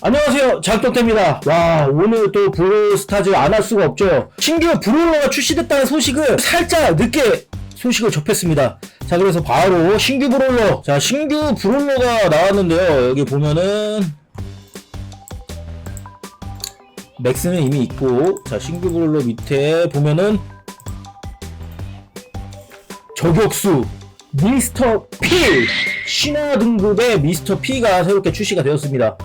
안녕하세요. 작동태입니다. 와 오늘 또 브롤스타즈 안 할 수가 없죠. 신규 브롤러가 출시됐다는 소식을 살짝 늦게 소식을 접했습니다. 자 그래서 바로 신규 브롤러. 자 신규 브롤러가 나왔는데요. 여기 보면은 맥스는 이미 있고 자 신규 브롤러 밑에 보면은 저격수 미스터 P. 신화 등급의 미스터 P가 새롭게 출시가 되었습니다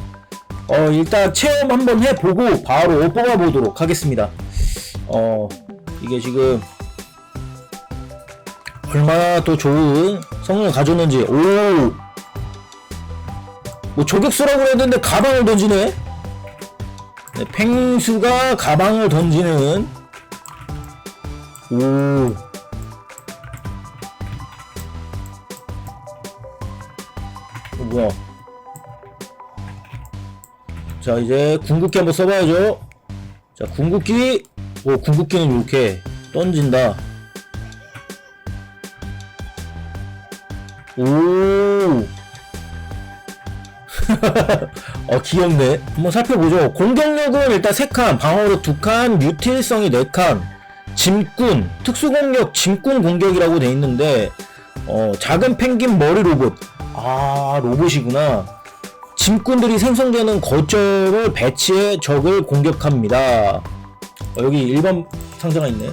어, 일단 체험 한번 해보고 바로 뽑아보도록 하겠습니다. 어, 이게 지금 얼마나 또 좋은 성능을 가졌는지, 오! 뭐 저격수라고 했는데 가방을 던지네? 네, 펭수가 가방을 던지는, 오. 자 이제 궁극기 한번 써봐야죠 자 궁극기 오 궁극기는 이렇게 던진다 오 어, 귀엽네. 한번 살펴보죠. 공격력은 일단 3칸, 방어력 2칸, 유틸성이 4칸, 짐꾼, 특수공격, 짐꾼 공격이라고 돼 있는데, 어, 작은 펭귄 머리 로봇. 아, 로봇이구나. 짐꾼들이 생성되는 거점을 배치해 적을 공격합니다. 어, 여기 일반 상자가 있네.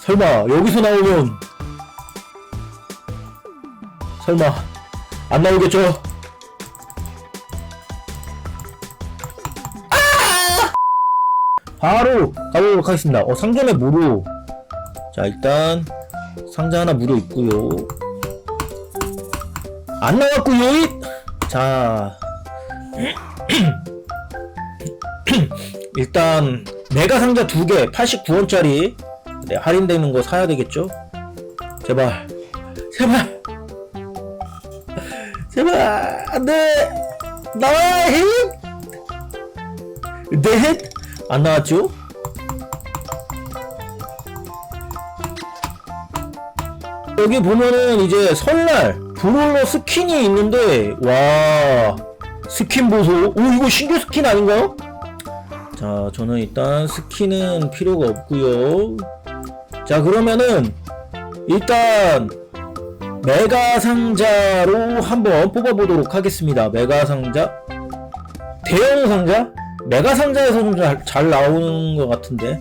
설마 여기서 나오면 설마 안 나오겠죠? 아! 바로 가보도록 하겠습니다. 어, 상점에 무료. 자, 일단 상자 하나 무료 있고요. 안 나왔고요. 자. 일단 메가 상자 두 개 89원짜리 네, 할인되는 거 사야 되겠죠? 제발. 제발. 제발. 안돼 나와 넷안 나왔죠? 여기 보면은 이제 설날 브롤러 스킨이 있는데 와 스킨 보소. 오 이거 신규 스킨 아닌가요? 자 저는 일단 스킨은 필요가 없고요. 자 그러면은 일단 메가 상자로 한번 뽑아보도록 하겠습니다. 메가 상자? 대형 상자? 메가 상자에서 좀 잘 나오는 것 같은데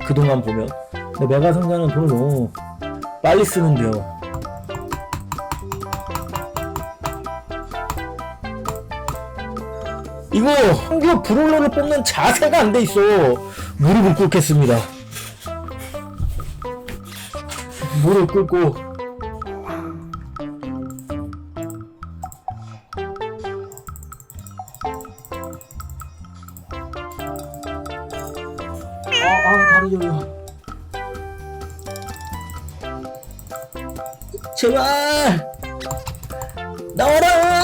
그, 그동안 보면. 근데 메가 상자는 돈을 너무 빨리 쓰는데요 이거 한교 브롤러를 뽑는 자세가 안 돼 있어. 무릎을 꿇겠습니다. 무릎 꿇고 아, 아 다리 저려. 제발 나와라.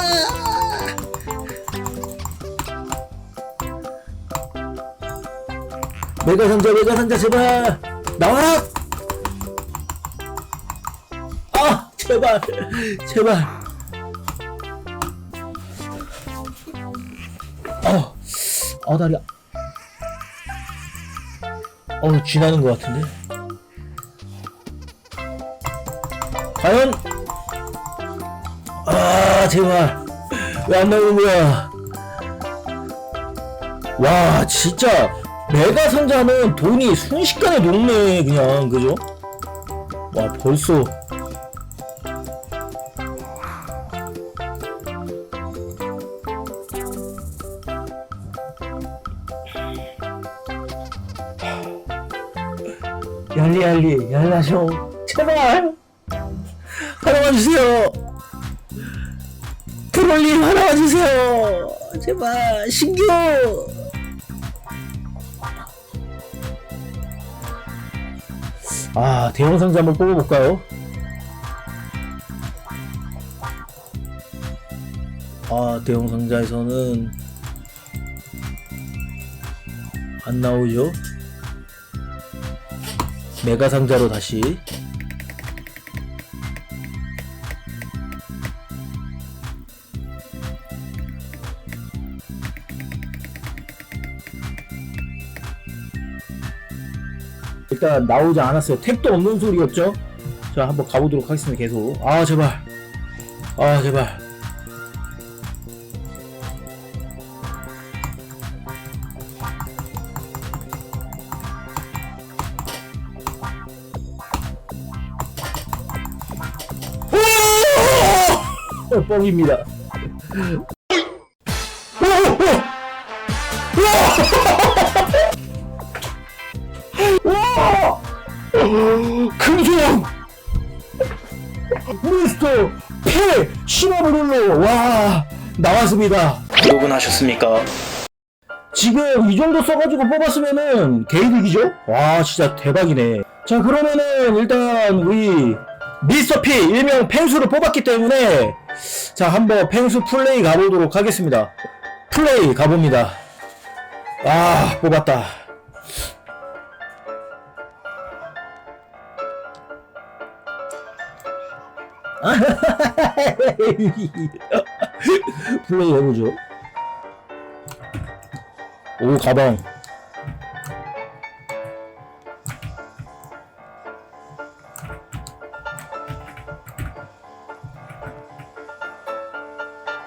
메가 상자 메가 상자 제발. 나와라. 아 제발. 제발. 어, 어 다리야. 어우 쥐나는 것 같은데? 과연? 아 제발. 왜 안 나오는 거야? 와 진짜 메가 상자는 돈이 순식간에 녹네 그냥. 그죠? 와 벌써. 열리 열라쇼. 제발. 하나만 주세요. 프롤님 하나만 주세요. 제발 신규 아 대형 상자 한번 뽑아볼까요? 아 대형 상자에서는 안 나오죠? 메가 상자로 다시 일단 나오지 않았어요. 택도 없는 소리였죠? 자, 한번 가보도록 하겠습니다. 계속. 아, 제발. 아, 제발. 오! 어, 뻥입니다. 금소영! 몬스터 폐 신화브롤로 와 나왔습니다. 여러분 하셨습니까? 지금 이 정도 써가지고 뽑았으면은 개이득이죠? 와 진짜 대박이네. 자 그러면은 일단 우리 미스터 P 일명 펭수를 뽑았기 때문에 자 한번 펭수 플레이 가보도록 하겠습니다. 플레이 가봅니다. 아 뽑았다. 플레이 해보죠. 오, 가방.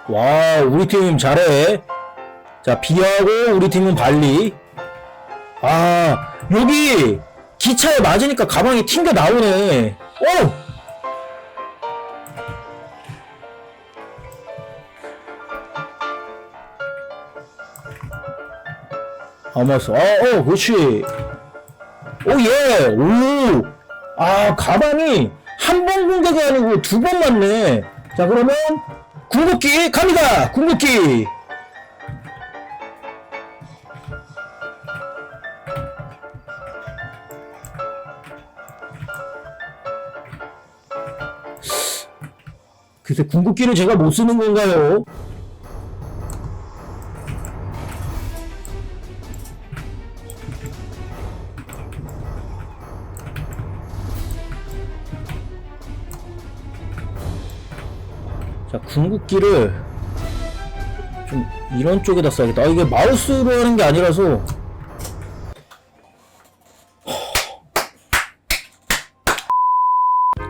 와, 우리 팀 잘해. 자, 비하고 우리 팀은 발리. 아, 여기 기차에 맞으니까 가방이 튕겨 나오네. 오! 아마스. 아, 어, 그렇지. 오, 예. 오. 아, 가방이 한 번 공격이 아니고 두 번 맞네. 자, 그러면 궁극기 갑니다. 궁극기. 글쎄, 궁극기를 제가 못 쓰는 건가요? 궁극기를 좀 이런 쪽에다 써야겠다. 아, 이게 마우스로 하는 게 아니라서.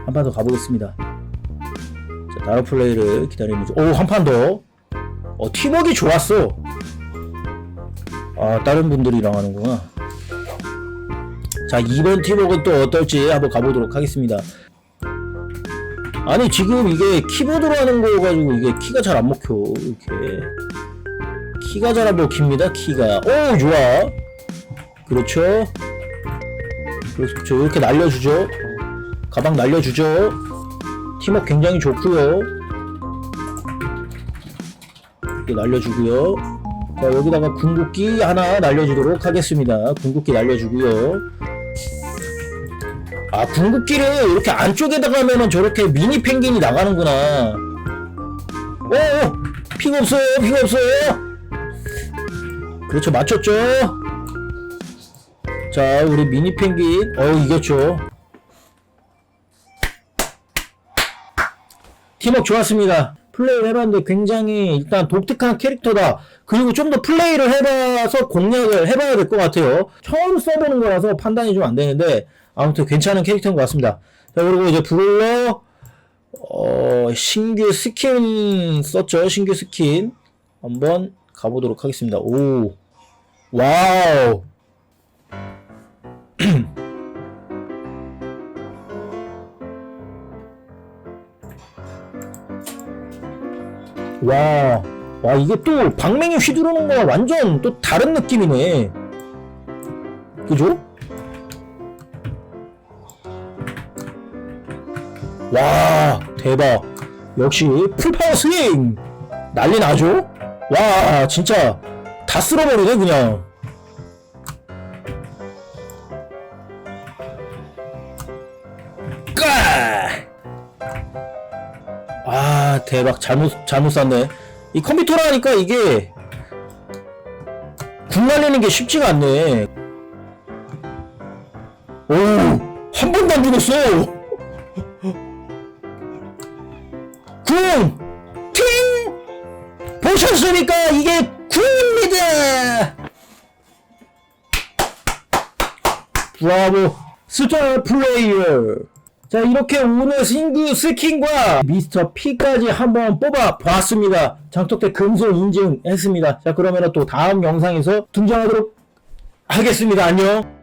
한 판 더 가보겠습니다. 자, 다른 플레이를 기다리는 중. 오, 한 판 더. 어, 팀워크 좋았어. 아, 다른 분들이랑 하는구나. 자, 이번 팀워크는 또 어떨지 한번 가보도록 하겠습니다. 아니 지금 이게 키보드로 하는 거 가지고 이게 키가 잘 안 먹혀 이렇게. 키가 잘 안 먹힙니다 키가. 오 좋아. 그렇죠? 그렇죠. 이렇게 날려주죠. 가방 날려주죠. 팀워크 굉장히 좋고요. 이렇게 날려주고요. 자 여기다가 궁극기 하나 날려주도록 하겠습니다. 궁극기 날려주고요 아 궁극기를 이렇게 안쪽에다가 하면은 저렇게 미니 펭귄이 나가는구나. 오 피가 없어요 피가 없어요? 그렇죠 맞췄죠? 자 우리 미니 펭귄. 어 이겼죠? 팀워크 좋았습니다. 플레이를 해봤는데 굉장히 일단 독특한 캐릭터다. 그리고 좀 더 플레이를 해봐서 공략을 해봐야 될 것 같아요. 처음 써보는 거라서 판단이 좀 안 되는데 아무튼 괜찮은 캐릭터인 것 같습니다. 자, 그리고 이제 브롤러, 어, 신규 스킨 썼죠. 신규 스킨. 한번 가보도록 하겠습니다. 오. 와우. 와. 와, 이게 또 방맹이 휘두르는 거와 완전 또 다른 느낌이네. 그죠? 와 대박. 역시 풀파워 스윙. 난리 나죠? 와 진짜 다 쓸어버리네 그냥. 까! 아 대박. 잘못 잘못 쐈네. 이 컴퓨터로 하니까 이게 궁 날리는 게 쉽지가 않네. 오한 번도 안 죽었어 궁! 팅! 보셨습니까? 이게 궁입니다! 브라보! 스타 플레이어. 자, 이렇게 오늘 신규 스킨과 미스터 P까지 한번 뽑아 보았습니다. 장독대 금손 인증했습니다. 자, 그러면 또 다음 영상에서 등장하도록 하겠습니다. 안녕.